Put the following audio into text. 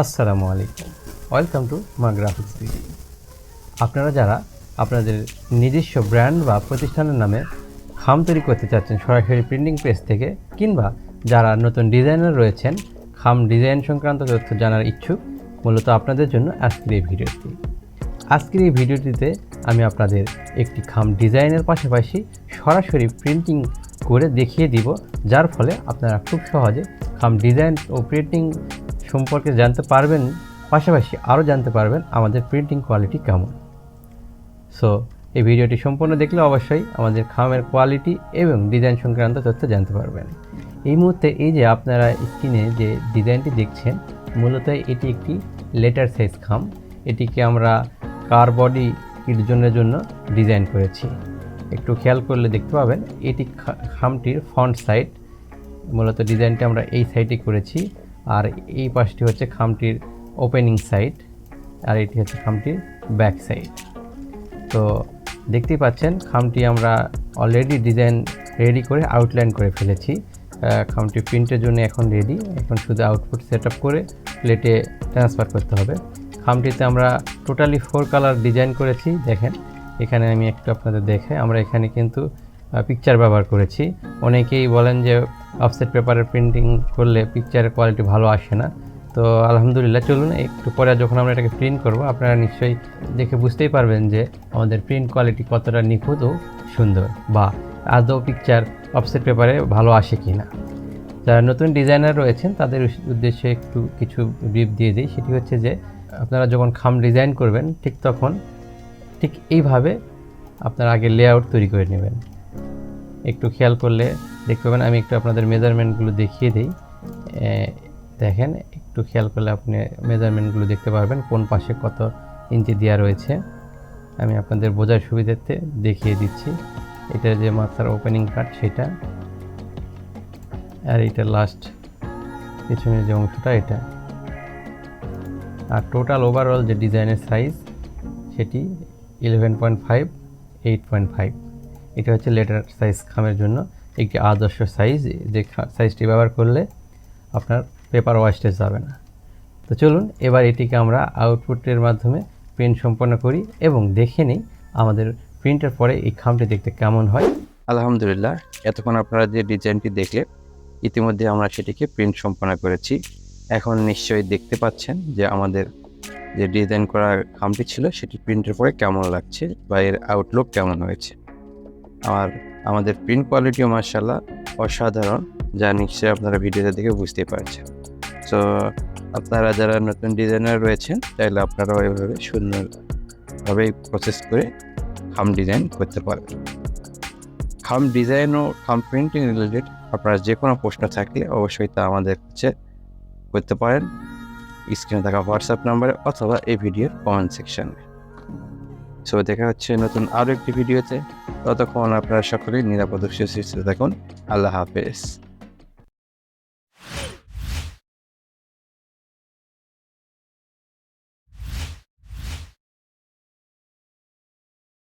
আসসালামু আলাইকুম। Welcome to Ma graphics BD আপনারা যারা আপনাদের নিজস্ব ব্র্যান্ড বা প্রতিষ্ঠানের নামে খাম তৈরি করতে চাচ্ছেন, সরাসরি প্রিন্টিং প্রেস থেকে, কিংবা যারা নতুন ডিজাইনার রয়েছেন, খাম ডিজাইন সংক্রান্ত তথ্য জানার ইচ্ছুক, মূলত আপনাদের জন্য আজকের এই ভিডিওটি। আজকের এই ভিডিওটিতে আমি আপনাদের একটি খাম ডিজাইনের পাশাপাশি সরাসরি প্রিন্টিং করে দেখিয়ে দিব, যার ফলে আপনারা খুব সহজে খাম ডিজাইন ও প্রিন্টিং সম্পর্কে জানতে পারবেন, পাশাপাশি আরও জানতে পারবেন আমাদের প্রিন্টিং কোয়ালিটি কেমন। সো এই ভিডিওটি সম্পূর্ণ দেখলে অবশ্যই আমাদের খামের কোয়ালিটি এবং ডিজাইন সংক্রান্ত তথ্য জানতে পারবেন। এই মুহূর্তে এই যে আপনারা স্ক্রিনে যে ডিজাইনটি দেখছেন, মূলত এটি একটি লেটার সাইজ খাম। এটিকে আমরা কার বডি কিটজনের জন্য ডিজাইন করেছি। একটু খেয়াল করলে দেখতে পাবেন, এটি খামটির ফ্রন্ট সাইড মূলত ডিজাইনটি আমরা এই সাইডে করেছি। আর এই পাশটি হচ্ছে খামটির ওপেনিং সাইড আর এটি হচ্ছে খামটির ব্যাক সাইড তো দেখতেই পাচ্ছেন, খামটি আমরা অলরেডি ডিজাইন রেডি করে আউটলাইন করে ফেলেছি। খামটি প্রিন্টের জন্য এখন রেডি এখন শুধু আউটপুট সেট করে প্লেটে ট্রান্সফার করতে হবে। খামটিতে আমরা টোটালি ফোর কালার ডিজাইন করেছি, দেখেন। এখানে আমি একটু আপনাদের দেখে আমরা এখানে কিন্তু পিকচার ব্যবহার করেছি। অনেকেই বলেন যে অফসেট পেপারে প্রিন্টিং করলে পিকচারের কোয়ালিটি ভালো আসে না। তো আলহামদুলিল্লাহ, চলুন একটু পরে যখন আমরা এটাকে প্রিন্ট করব, আপনারা নিশ্চয়ই দেখে বুঝতেই পারবেন যে আমাদের প্রিন্ট কোয়ালিটি কতটা নিখুঁত ও সুন্দর বা আদৌ পিকচার অফসেট পেপারে ভালো আসে কি না যারা নতুন ডিজাইনার রয়েছেন, তাদের উদ্দেশ্যে একটু কিছু ব্রিফ দিয়ে দিই। সেটি হচ্ছে যে, আপনারা যখন খাম ডিজাইন করবেন, ঠিক তখন ঠিক এইভাবে আপনারা আগে লেআউট তৈরি করে নেবেন। একটু খেয়াল করলে দেখতে পাবেন, আমি একটু আপনাদের মেজারমেন্টগুলো দেখিয়ে দিই। দেখেন, একটু খেয়াল করলে আপনি মেজারমেন্টগুলো দেখতে পারবেন, কোন পাশে কত ইঞ্চি দেওয়া রয়েছে। আমি আপনাদের বোঝার সুবিধার্থে দেখিয়ে দিচ্ছি। এটা যে মাথার ওপেনিং পার্ট সেটা। আর এটা লাস্ট পিছনের যে অংশটা, এটা। আর টোটাল ওভারঅল যে ডিজাইনের সাইজ সেটি eleven point five eight point five এটা হচ্ছে লেটার সাইজ খামের জন্য একটি আদর্শ সাইজ যে সাইজটি ব্যবহার করলে আপনার পেপার ওয়াস্টেজ যাবে না। তো চলুন, এবার এটিকে আমরা আউটপুটের মাধ্যমে প্রিন্ট সম্পন্ন করি এবং দেখে নিই আমাদের প্রিন্টের পরে এই খামটি দেখতে কেমন হয়। আলহামদুলিল্লাহ, এতক্ষণ আপনারা যে ডিজাইনটি দেখলে, ইতিমধ্যে আমরা সেটিকে প্রিন্ট সম্পন্ন করেছি। এখন নিশ্চয়ই দেখতে পাচ্ছেন যে আমাদের যে ডিজাইন করা খামটি ছিল, সেটি প্রিন্টের পরে কেমন লাগছে বা এর আউটলুক কেমন হয়েছে। আর আমাদের প্রিন্ট কোয়ালিটিও মার্শাল্লাহ অসাধারণ, যা নিশ্চয়ই আপনারা ভিডিওতে দেখে বুঝতেই পারছেন। তো আপনারা যারা নতুন ডিজাইনার রয়েছেন চাইলে আপনারাও এভাবে সুন্দরভাবে প্রসেস করে খাম ডিজাইন করতে পারবেন। খাম ডিজাইন ও খাম প্রিন্টিং রিলেটেড আপনার যে কোনো প্রশ্ন থাকলে অবশ্যই তা আমাদের কাছে করতে পারেন। স্ক্রিনে থাকা হোয়াটসঅ্যাপ নাম্বারে অথবা এই ভিডিওর কমেন্ট সেকশনে সো দেখা হচ্ছে নতুন আরও একটি ভিডিওতে ততক্ষণ আপনারা সকলেই নিরাপদ সুস্থ থাকুন। আল্লাহ হাফেজ।